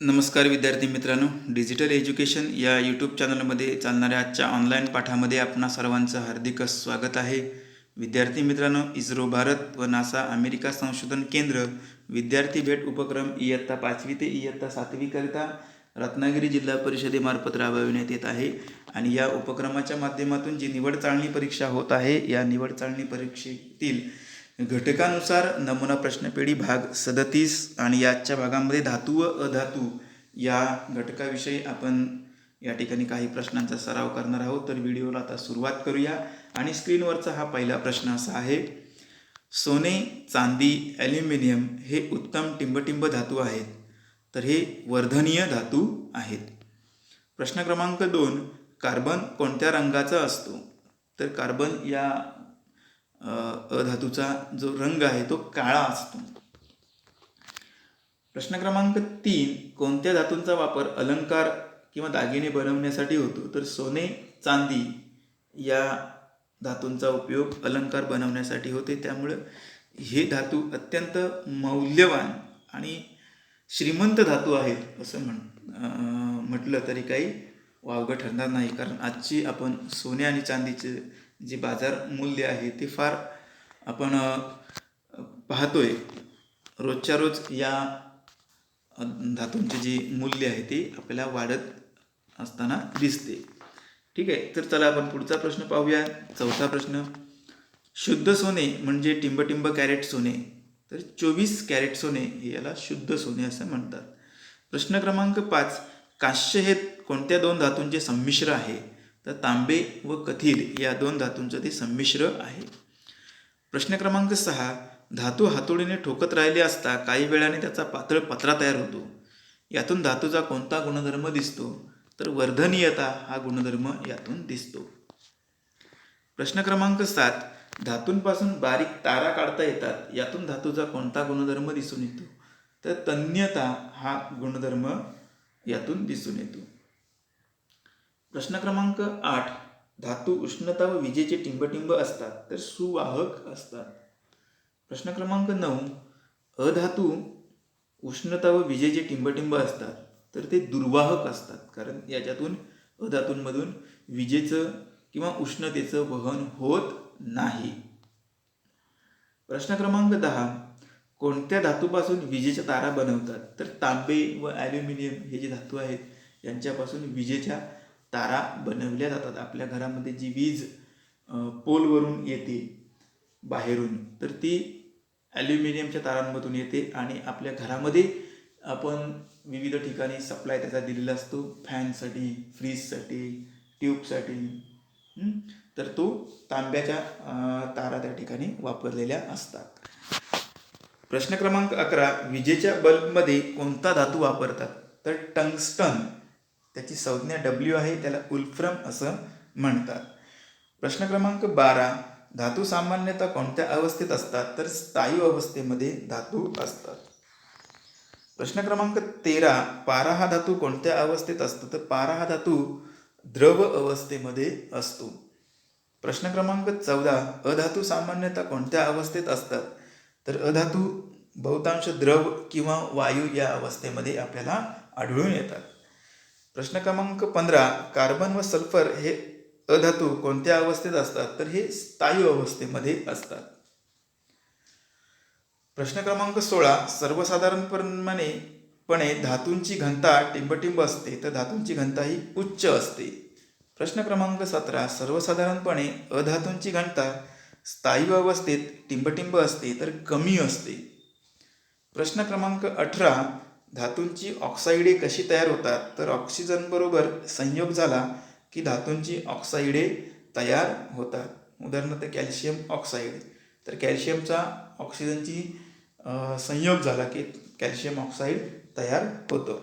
नमस्कार विद्यार्थी मित्रांनो. डिजिटल एज्युकेशन या यूट्यूब चॅनलमध्ये चालणाऱ्या आजच्या ऑनलाईन पाठामध्ये आपणा सर्वांचं हार्दिक स्वागत आहे. विद्यार्थी मित्रांनो इस्रो भारत व नासा अमेरिका संशोधन केंद्र विद्यार्थी भेट उपक्रम इयत्ता पाचवी ते इयत्ता सातवीकरिता रत्नागिरी जिल्हा परिषदेमार्फत राबविण्यात येत आहे आणि या उपक्रमाच्या माध्यमातून जी निवड चाळणी परीक्षा होत आहे या निवड चाळणी परीक्षेतील घटकानुसार नमुना प्रश्नपेढी भाग सदतीस आणि याच्या भागामध्ये धातू व अधातू या घटकाविषयी आपण या ठिकाणी काही प्रश्नांचा सराव करणार आहोत. तर व्हिडिओला आता सुरुवात करूया आणि स्क्रीनवरचा हा पहिला प्रश्न असा आहे सोने चांदी ॲल्युमिनियम हे उत्तम टिंबटिंब धातू आहेत तर हे वर्धनीय धातू आहेत. प्रश्न क्रमांक दोन कार्बन कोणत्या रंगाचा असतो? तर कार्बन या अधातूचा जो रंग आहे तो काळा असतो. प्रश्न क्रमांक तीन कोणत्या धातूंचा वापर अलंकार किंवा दागिने बनवण्यासाठी होतो? तर सोने चांदी या धातूंचा उपयोग अलंकार बनवण्यासाठी होते. त्यामुळं हे धातू अत्यंत मौल्यवान आणि श्रीमंत धातू आहेत असं म्हण म्हटलं तरी काही वावगं ठरणार नाही. कारण आजची आपण सोने आणि चांदीचे जे बाजार मूल्य आहे ते फार आपण पाहतोय. रोजच्या रोज या धातूंचे जे मूल्य आहे ते आपल्याला वाढत असताना दिसते. ठीक आहे तर चला आपण पुढचा प्रश्न पाहूया. चौथा प्रश्न शुद्ध सोने म्हणजे टिंबटिंब कॅरेट सोने. तर चोवीस कॅरेट सोने हे याला शुद्ध सोने असं म्हणतात. प्रश्न क्रमांक पाच काश्य हे कोणत्या दोन धातूंचे संमिश्र आहे? तर तांबे व कथील या दोन धातूंचं ते संमिश्र आहे. प्रश्न क्रमांक सहा धातू हातोडीने ठोकत राहिले असता काही वेळाने त्याचा पातळ पत्रा तयार होतो. यातून धातूचा कोणता गुणधर्म दिसतो? तर वर्धनीयता हा गुणधर्म यातून दिसतो. प्रश्न क्रमांक सात धातूंपासून बारीक तारा काढता येतात यातून धातूचा कोणता गुणधर्म दिसून येतो? तर तन्यता हा गुणधर्म यातून दिसून येतो. प्रश्न क्रमांक आठ धातू उष्णता व विजेचे टिंबटिंब असतात तर सुवाहक असतात. प्रश्न क्रमांक नऊ अधातू उष्णता व विजेचे टिंबटिंब असतात तर ते दुर्वाहक असतात कारण याच्यातून अधातूंमधून विजेचं किंवा उष्णतेचं वहन होत नाही. प्रश्न क्रमांक दहा कोणत्या धातूपासून विजेच्या तारा बनवतात? तर तांबे व ॲल्युमिनियम हे जे धातू आहेत यांच्यापासून विजेच्या तारा बनवल्या जातात. आपल्या घरामध्ये जी वीज पोलवरून येते बाहेरून तर ती ॲल्युमिनियमच्या तारांमधून येते आणि आपल्या घरामध्ये आपण विविध ठिकाणी सप्लाय त्याचा दिलेला असतो. फॅनसाठी फ्रीजसाठी ट्यूबसाठी. तर तो तांब्याच्या तारा त्या ठिकाणी वापरलेल्या असतात. प्रश्न क्रमांक अकरा विजेच्या बल्बमध्ये कोणता धातू वापरतात? तर टंगस्टन. त्याची संज्ञा डब्ल्यू आहे त्याला उल्फ्रम असं म्हणतात. प्रश्न क्रमांक बारा धातू सामान्यतः कोणत्या अवस्थेत असतात? तर स्थायू अवस्थेमध्ये धातू असतात. प्रश्न क्रमांक तेरा पारा हा धातू कोणत्या अवस्थेत असतो? तर पारा हा धातू द्रव अवस्थेमध्ये असतो. प्रश्न क्रमांक चौदा अधातू सामान्यतः कोणत्या अवस्थेत असतात? तर अधातू बहुतांश द्रव किंवा वायू या अवस्थेमध्ये आपल्याला आढळून येतात. प्रश्न क्रमांक पंधरा कार्बन व सल्फर हे अधातू कोणत्या अवस्थेत असतात? तर हे स्थायू अवस्थेमध्ये असतात. प्रश्न क्रमांक सोळा सर्वसाधारणपणे पणे धातूंची घनता टिंबटिंब असते तर धातूंची घनता ही उच्च असते. प्रश्न क्रमांक सतरा सर्वसाधारणपणे अधातूंची घनता स्थायू अवस्थेत टिंबटिंब असते तर कमी असते. प्रश्न क्रमांक अठरा धातूंची ऑक्साईडे कशी तयार होतात? तर ऑक्सिजनबरोबर संयोग झाला की धातूंची ऑक्साईडे तयार होतात. उदाहरणार्थ कॅल्शियम ऑक्साईड तर कॅल्शियमचा ऑक्सिजनची संयोग झाला की कॅल्शियम ऑक्साईड तयार होतो.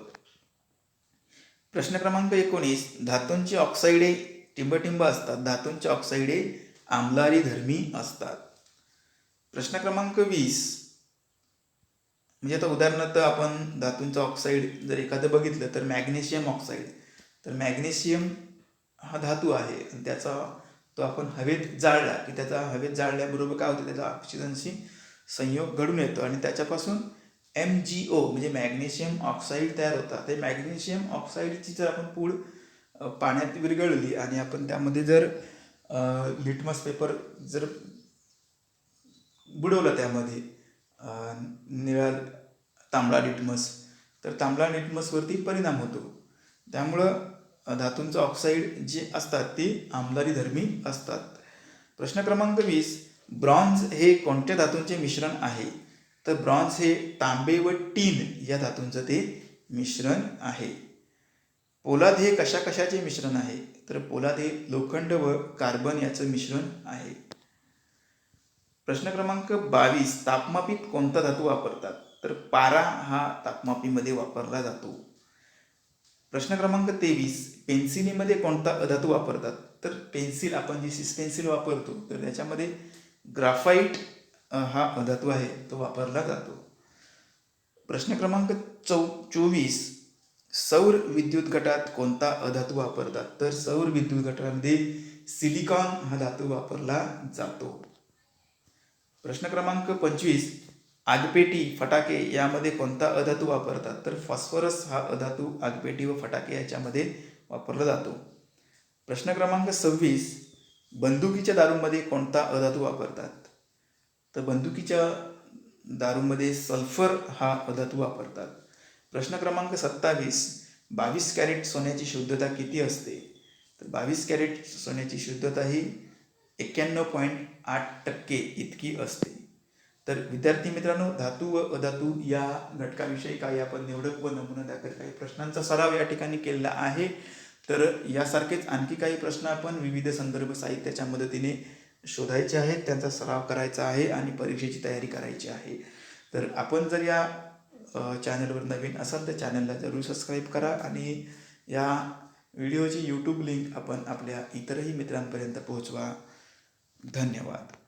प्रश्न क्रमांक एकोणीस. धातूंची ऑक्साईडे टिंबटिंब असतात. धातूंची ऑक्साईडे आम्लारी धर्मी असतात. प्रश्न क्रमांक वीस. म्हणजे आता उदाहरणार्थ आपण धातूंचं ऑक्साईड जर एखादं बघितलं तर मॅग्नेशियम ऑक्साईड तर मॅग्नेशियम हा धातू आहे आणि त्याचा तो आपण हवेत जाळला की त्याचा हवेत जाळल्याबरोबर काय होतं? त्याचा ऑक्सिजनशी संयोग घडून येतो आणि त्याच्यापासून एम जी ओ म्हणजे मॅग्नेशियम ऑक्साईड तयार होता ते मॅग्नेशियम ऑक्साईडची जर आपण पूड पाण्यात विरघळली आणि आपण त्यामध्ये जर लिटमस पेपर जर बुडवलं त्यामध्ये निळा तांबडा लिटमस. तर तांबडा लिटमसवरती परिणाम होतो. त्यामुळं धातूंचं ऑक्साईड जे असतात ते आमदारी धर्मी असतात. प्रश्न क्रमांक वीस ब्रॉन्झ हे कोणत्या धातूंचे मिश्रण आहे? तर ब्रॉन्झ हे तांबे व टीन या धातूंचं ते मिश्रण आहे. पोलाद हे कशा कशाचे मिश्रण आहे? तर पोलाद हे लोखंड व कार्बन याचं मिश्रण आहे. प्रश्न क्रमांक बावीस तापमापीत कोणता धातू वापरतात? तर पारा हा तापमापीमध्ये वापरला जातो. प्रश्न क्रमांक तेवीस पेन्सिलीमध्ये कोणता अधातू वापरतात? तर पेन्सिल आपण जी सिस पेन्सिल वापरतो तर त्याच्यामध्ये ग्राफाईट हा अधातू आहे तो वापरला जातो. प्रश्न क्रमांक चौ चोवीस सौर विद्युत गटात कोणता अधातू वापरतात? तर सौर विद्युत गटामध्ये सिलिकॉन हा धातू वापरला जातो. प्रश्न क्रमांक पंचवीस आगपेटी फटाके यामध्ये कोणता अधातू वापरतात? तर फॉस्फरस हा अधातू आगपेटी व फटाके याच्यामध्ये वापरला जातो. प्रश्न क्रमांक सव्वीस बंदुकीच्या दारूमध्ये कोणता अधातू वापरतात? तर बंदुकीच्या दारूमध्ये सल्फर हा अधातू वापरतात. प्रश्न क्रमांक सत्तावीस बावीस कॅरेट सोन्याची शुद्धता किती असते? तर बावीस कॅरेट सोन्याची शुद्धता ही एक्क्याण्णव पॉईंट आठ टक्के इतकी असते. तर विद्यार्थी मित्रांनो धातू व अधातू या घटकाविषयी काही आपण निवडक व नमुना दाखल काही प्रश्नांचा सराव या ठिकाणी केलेला आहे. तर यासारखेच आणखी काही प्रश्न आपण विविध संदर्भ साहित्याच्या मदतीने शोधायचे आहेत. त्यांचा सराव करायचा आहे आणि परीक्षेची तयारी करायची आहे. तर आपण जर या चॅनलवर नवीन असाल तर चॅनलला जरूर सबस्क्राईब करा आणि या व्हिडिओची यूट्यूब लिंक आपण आपल्या इतरही मित्रांपर्यंत पोहोचवा. धन्यवाद.